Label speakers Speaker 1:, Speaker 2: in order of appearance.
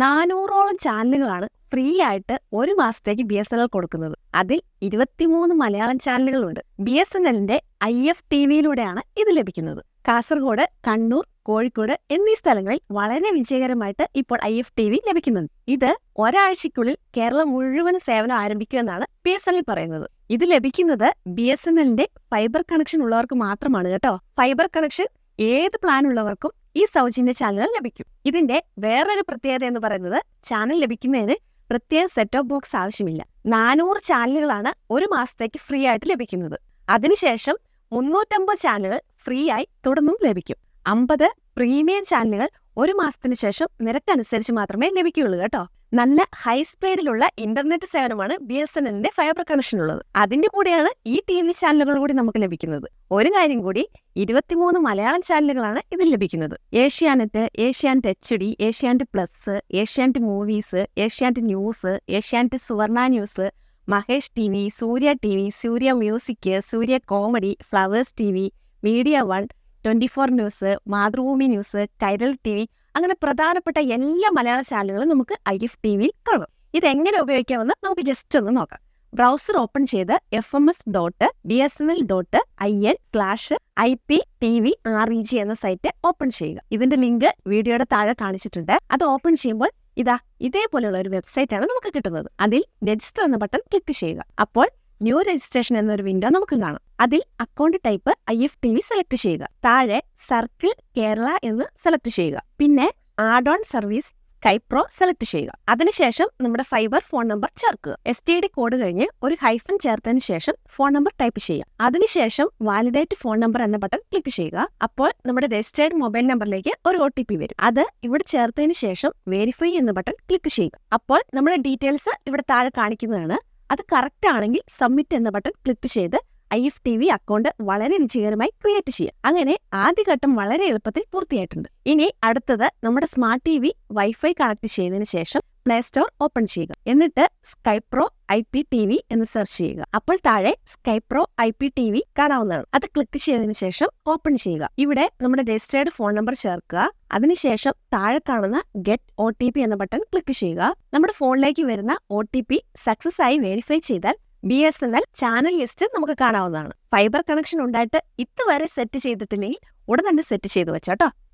Speaker 1: നാനൂറോളം ചാനലുകളാണ് ഫ്രീ ആയിട്ട് ഒരു മാസത്തേക്ക് ബി എസ് എൻ എൽ കൊടുക്കുന്നത്. അതിൽ ഇരുപത്തിമൂന്ന് മലയാളം ചാനലുകളുണ്ട്. ബി എസ് എൻ എല്ലിന്റെ ഐ എഫ് ടി വിയിലൂടെയാണ് ഇത് ലഭിക്കുന്നത്. കാസർഗോഡ് കണ്ണൂർ കോഴിക്കോട് എന്നീ സ്ഥലങ്ങളിൽ വളരെ വിജയകരമായിട്ട് ഇപ്പോൾ ഐ എഫ് ടി വി ലഭിക്കുന്നുണ്ട്. ഇത് ഒരാഴ്ചയ്ക്കുള്ളിൽ കേരളം മുഴുവൻ സേവനം ആരംഭിക്കുമെന്നാണ് ബി എസ് എൻ എൽ പറയുന്നത്. ഇത് ലഭിക്കുന്നത് ബി എസ് എൻ എല്ലിന്റെ ഫൈബർ കണക്ഷൻ ഉള്ളവർക്ക് മാത്രമാണ് കേട്ടോ. ഫൈബർ കണക്ഷൻ ഏത് പ്ലാൻ ഉള്ളവർക്കും ഈ സൗജന്യ ചാനൽ ലഭിക്കും. ഇതിന്റെ വേറൊരു പ്രത്യേകത എന്ന് പറയുന്നത് ചാനൽ ലഭിക്കുന്നതിന് പ്രത്യേക സെറ്റ് ഓഫ് ബോക്സ് ആവശ്യമില്ല. നാനൂറ് ചാനലുകളാണ് ഒരു മാസത്തേക്ക് ഫ്രീ ആയിട്ട് ലഭിക്കുന്നത്. അതിനുശേഷം മുന്നൂറ്റമ്പത് ചാനലുകൾ ഫ്രീ ആയി തുടർന്നും ലഭിക്കും. അമ്പത് പ്രീമിയം ചാനലുകൾ ഒരു മാസത്തിന് ശേഷം നിരക്കനുസരിച്ച് മാത്രമേ ലഭിക്കുകയുള്ളൂ കേട്ടോ. നല്ല ഹൈ സ്പീഡിലുള്ള ഇന്റർനെറ്റ് സേവനമാണ് ബി എസ് എൻ എല്ലിന്റെ ഫൈബർ കണക്ഷൻ ഉള്ളത് അതിന്റെ കൂടെയാണ് ഈ ടി വി ചാനലുകൾ കൂടി നമുക്ക് ലഭിക്കുന്നത്. ഒരു കാര്യം കൂടി ഇരുപത്തിമൂന്ന് മലയാളം ചാനലുകളാണ് ഇതിൽ ലഭിക്കുന്നത്. Asianet Asianet H D Asianet plus Asianet movies Asianet news Asianet Suvarna news Mahesh T V Surya T V Surya music Surya comedy Flowers T V Media One twenty four news Mathrubhumi news Kairali T V അങ്ങനെ പ്രധാനപ്പെട്ട എല്ലാ മലയാള ചാനലുകളും നമുക്ക് I F T വിയിൽ കാണും. ഇതെങ്ങനെ ഉപയോഗിക്കാമെന്ന് നമുക്ക് ജസ്റ്റ് ഒന്ന് നോക്കാം. ബ്രൗസർ ഓപ്പൺ ചെയ്ത് F M S dot B S N L dot I N slash I P T V R E G എന്ന സൈറ്റ് ഓപ്പൺ ചെയ്യുക. ഇതിന്റെ ലിങ്ക് വീഡിയോയുടെ താഴെ കാണിച്ചിട്ടുണ്ട്. അത് ഓപ്പൺ ചെയ്യുമ്പോൾ ഇതാ ഇതേപോലെയുള്ള ഒരു വെബ്സൈറ്റ് ആണ് നമുക്ക് കിട്ടുന്നത്. അതിൽ രജിസ്റ്റർ എന്ന ബട്ടൺ ക്ലിക്ക് ചെയ്യുക. അപ്പോൾ ന്യൂ രജിസ്ട്രേഷൻ എന്നൊരു വിൻഡോ നമുക്ക് കാണാം. അതിൽ account type I F T V select ചെയ്യുക. താഴെ സർക്കിൾ കേരള എന്ന് സെലക്ട് ചെയ്യുക. പിന്നെ add on service Skypro select ചെയ്യുക. അതിനുശേഷം നമ്മുടെ ഫൈബർ ഫോൺ നമ്പർ ചേർക്കുക. എസ് ടി ഡി കോഡ് കഴിഞ്ഞ് ഒരു ഹൈഫൻ ചേർത്തതിന് ശേഷം ഫോൺ നമ്പർ ടൈപ്പ് ചെയ്യുക. അതിനുശേഷം വാലിഡേറ്റ് ഫോൺ നമ്പർ എന്ന ബട്ടൺ ക്ലിക്ക് ചെയ്യുക. അപ്പോൾ നമ്മുടെ രജിസ്റ്റേർഡ് മൊബൈൽ നമ്പറിലേക്ക് ഒരു ഒ ടി പി വരും. അത് ഇവിടെ ചേർത്തതിന് ശേഷം വെരിഫൈ എന്ന ബട്ടൺ ക്ലിക്ക് ചെയ്യുക. അപ്പോൾ നമ്മുടെ ഡീറ്റെയിൽസ് ഇവിടെ താഴെ കാണിക്കുന്നതാണ്. അത് കറക്റ്റ് ആണെങ്കിൽ സബ്മിറ്റ് എന്ന ബട്ടൺ ക്ലിക്ക് ചെയ്ത് I F T V account വളരെ വിജയകരമായി ക്രിയേറ്റ് ചെയ്യാം. അങ്ങനെ ആദ്യഘട്ടം വളരെ എളുപ്പത്തിൽ പൂർത്തിയായിട്ടുണ്ട്. ഇനി അടുത്തത് നമ്മുടെ smart T V wifi connect ചെയ്തതിനു ശേഷം പ്ലേ സ്റ്റോർ ഓപ്പൺ ചെയ്യുക. എന്നിട്ട് Skypro I P T V എന്ന് സെർച്ച് ചെയ്യുക. അപ്പോൾ താഴെ Skypro I P T V കാണാവുന്നതാണ്. അത് ക്ലിക്ക് ചെയ്തതിനു ശേഷം ഓപ്പൺ ചെയ്യുക. ഇവിടെ നമ്മുടെ രജിസ്റ്റേർഡ് ഫോൺ നമ്പർ ചേർക്കുക. അതിനുശേഷം താഴെ കാണുന്ന ഗെറ്റ് ഒ ടി പി എന്ന ബട്ടൺ ക്ലിക്ക് ചെയ്യുക. നമ്മുടെ ഫോണിലേക്ക് വരുന്ന ഒ ടി പി സക്സസ് ആയി വെരിഫൈ ചെയ്താൽ B S N L channel list നമുക്ക് കാണാവുന്നതാണ്. ഫൈബർ കണക്ഷൻ ഉണ്ടായിട്ട് ഇതുവരെ സെറ്റ് ചെയ്തിട്ടില്ലെങ്കിൽ ഉടൻ തന്നെ സെറ്റ് ചെയ്തു വെച്ചോട്ടോ